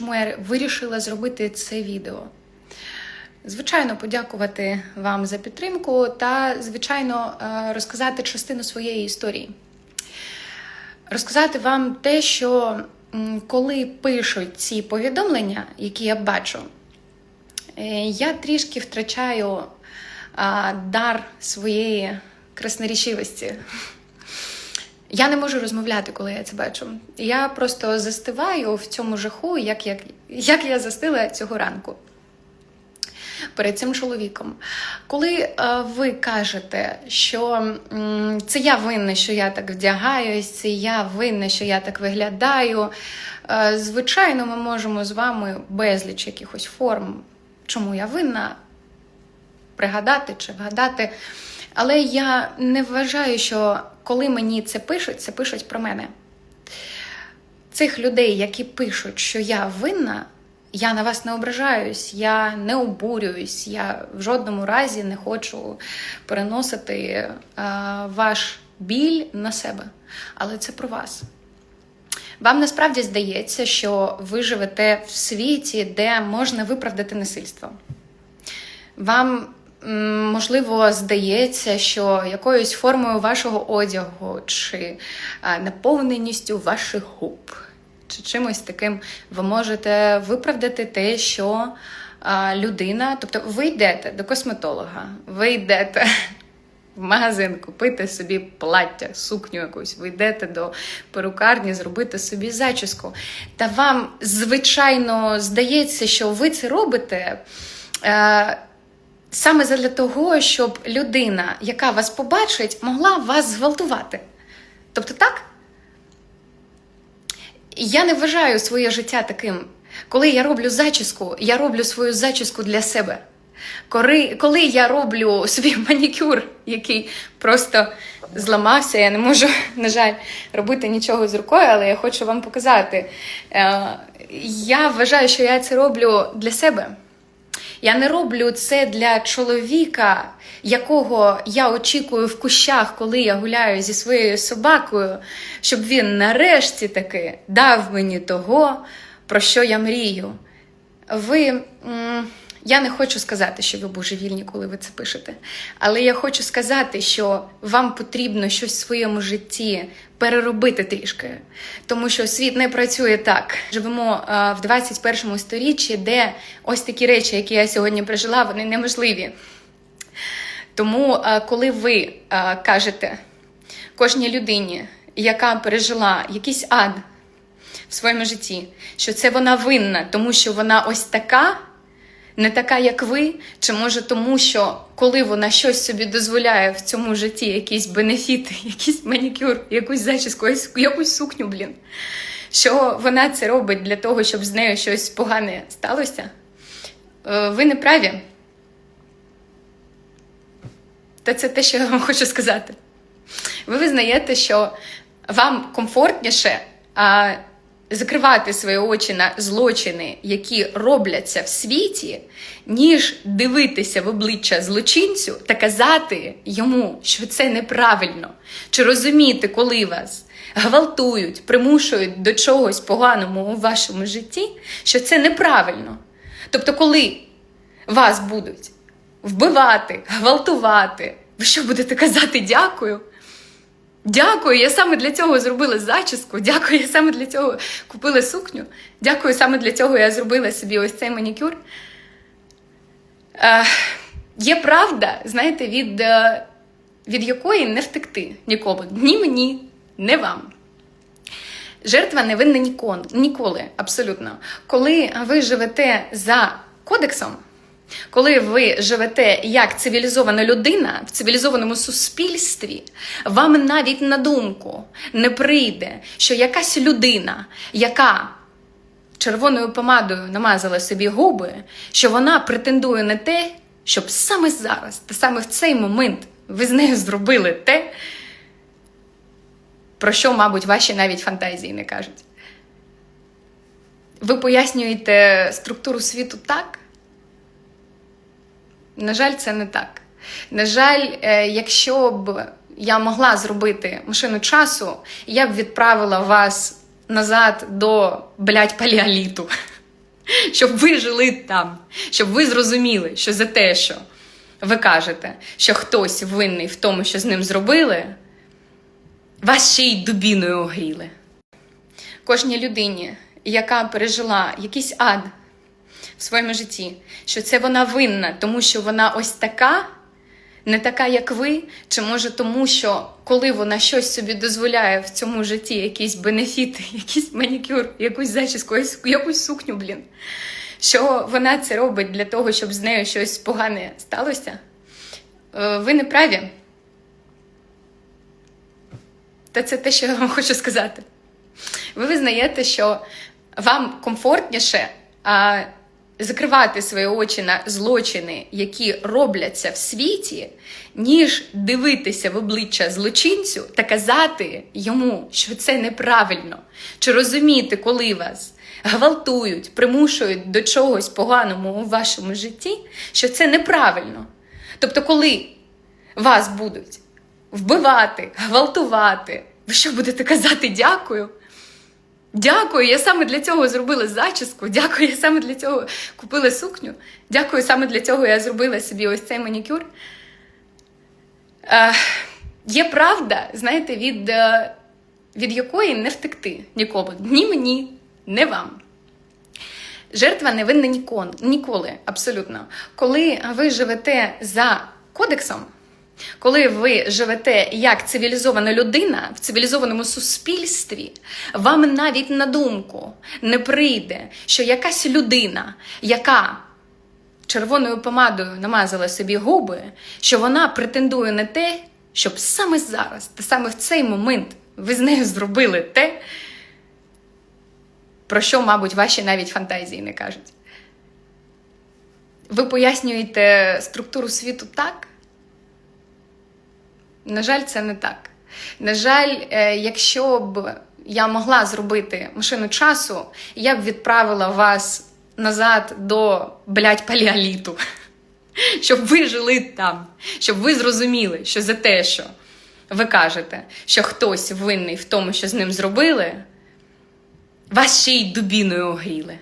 чому я вирішила зробити це відео. Звичайно, подякувати вам за підтримку та, звичайно, е, розказати частину своєї історії. Розказати вам те, що коли пишуть ці повідомлення, які я бачу, е, я трішки втрачаю дар своєї красноречивості. Я не можу розмовляти, коли я це бачу. Я просто застиваю в цьому жаху, як, як, як я застила цього ранку перед цим чоловіком. Коли е, ви кажете, що це я винна, що я так вдягаюсь, це я винна, що я так виглядаю. Е, звичайно, ми можемо з вами безліч якихось форм, чому я винна, пригадати чи вгадати. Але я не вважаю, що коли мені це пишуть, це пишуть про мене. Цих людей, які пишуть, що я винна, я на вас не ображаюсь, я не обурююсь, я в жодному разі не хочу переносити е, ваш біль на себе. Але це про вас. Вам насправді здається, що ви живете в світі, де можна виправдати насильство. Вам, можливо, здається, що якоюсь формою вашого одягу чи е, наповненістю ваших губ, чи чимось таким ви можете виправдати те, що людина, тобто ви йдете до косметолога, ви йдете в магазин купити собі плаття, сукню якусь, ви йдете до перукарні зробити собі зачіску. Та вам, звичайно, здається, що ви це робите. Саме задля того, щоб людина, яка вас побачить, могла вас зґвалтувати. Тобто так? Я не вважаю своє життя таким. Коли я роблю зачіску, я роблю свою зачіску для себе. Коли, коли я роблю собі манікюр, який просто зламався, я не можу, на жаль, робити нічого з рукою, але я хочу вам показати. Е, я вважаю, що я це роблю для себе. Я не роблю це для чоловіка, якого я очікую в кущах, коли я гуляю зі своєю собакою, щоб він нарешті таки дав мені того, про що я мрію. Ви. Я не хочу сказати, що ви божевільні, коли ви це пишете. Але я хочу сказати, що вам потрібно щось в своєму житті переробити трішки. Тому що світ не працює так. Живемо а, в 21 сторіччі, де ось такі речі, які я сьогодні прожила, вони неможливі. Тому, а, коли ви а, кажете кожній людині, яка пережила якийсь ад в своєму житті, що це вона винна, тому що вона ось така, не така, як ви, чи може тому, що коли вона щось собі дозволяє в цьому житті, якісь бенефіти, якийсь манікюр, якусь зачіску, якусь- сукню, блін, що вона це робить для того, щоб з нею щось погане сталося, е, ви не праві. Та це те, що я вам хочу сказати. Ви визнаєте, що вам комфортніше а, закривати свої очі на злочини, які робляться в світі, ніж дивитися в обличчя злочинцю та казати йому, що це неправильно, чи розуміти, коли вас гвалтують, примушують до чогось поганому у вашому житті, що це неправильно. Тобто, коли вас будуть вбивати, гвалтувати, ви що будете казати дякую? Дякую, я саме для цього зробила зачіску. Дякую, я саме для цього купила сукню. Дякую, саме для цього я зробила собі ось цей манікюр. Е, є правда, знаєте, від, е, від якої не втекти ніколи. Ні мені, не вам. Жертва не винна ніколи, абсолютно. Коли ви живете за кодексом, коли ви живете як цивілізована людина в цивілізованому суспільстві, вам навіть на думку не прийде, що якась людина, яка червоною помадою намазала собі губи, що вона претендує на те, щоб саме зараз та саме в цей момент ви з нею зробили те, про що, мабуть, ваші навіть фантазії не кажуть. Ви пояснюєте структуру світу так, на жаль, це не так. На жаль, е, якщо б я могла зробити машину часу, я б відправила вас назад до блядь, палеоліту. щоб ви жили там, щоб ви зрозуміли, що за те, що ви кажете, що хтось винний в тому, що з ним зробили, вас ще й дубіною огріли. Кожній людині, яка пережила якийсь ад в своєму житті, що це вона винна, тому що вона ось така, не така, як ви, чи може тому, що коли вона щось собі дозволяє в цьому житті, якісь бенефіти, якийсь манікюр, якусь зачіску, якусь- сукню, блін, що вона це робить для того, щоб з нею щось погане сталося, е, ви не праві. Та це те, що я вам хочу сказати. Ви визнаєте, що вам комфортніше а, закривати свої очі на злочини, які робляться в світі, ніж дивитися в обличчя злочинцю та казати йому, що це неправильно, чи розуміти, коли вас гвалтують, примушують до чогось поганому у вашому житті, що це неправильно. Тобто, коли вас будуть вбивати, гвалтувати, ви що будете казати дякую? Дякую, я саме для цього зробила зачіску. Дякую, я саме для цього купила сукню. Дякую, саме для цього я зробила собі ось цей манікюр. Е, є правда, знаєте, від, е, від якої не втекти ніколи. Ні мені, не вам. Жертва не винна ніколи, абсолютно. Коли ви живете за кодексом, коли ви живете як цивілізована людина в цивілізованому суспільстві, вам навіть на думку не прийде, що якась людина, яка червоною помадою намазала собі губи, що вона претендує на те, щоб саме зараз, та саме в цей момент ви з нею зробили те, про що, мабуть, ваші навіть фантазії не кажуть. Ви пояснюєте структуру світу так, на жаль, це не так. На жаль, е, якщо б я могла зробити машину часу, я б відправила вас назад до блядь, палеоліту. Щоб ви жили там, щоб ви зрозуміли, що за те, що ви кажете, що хтось винний в тому, що з ним зробили, вас ще й дубіною огріли.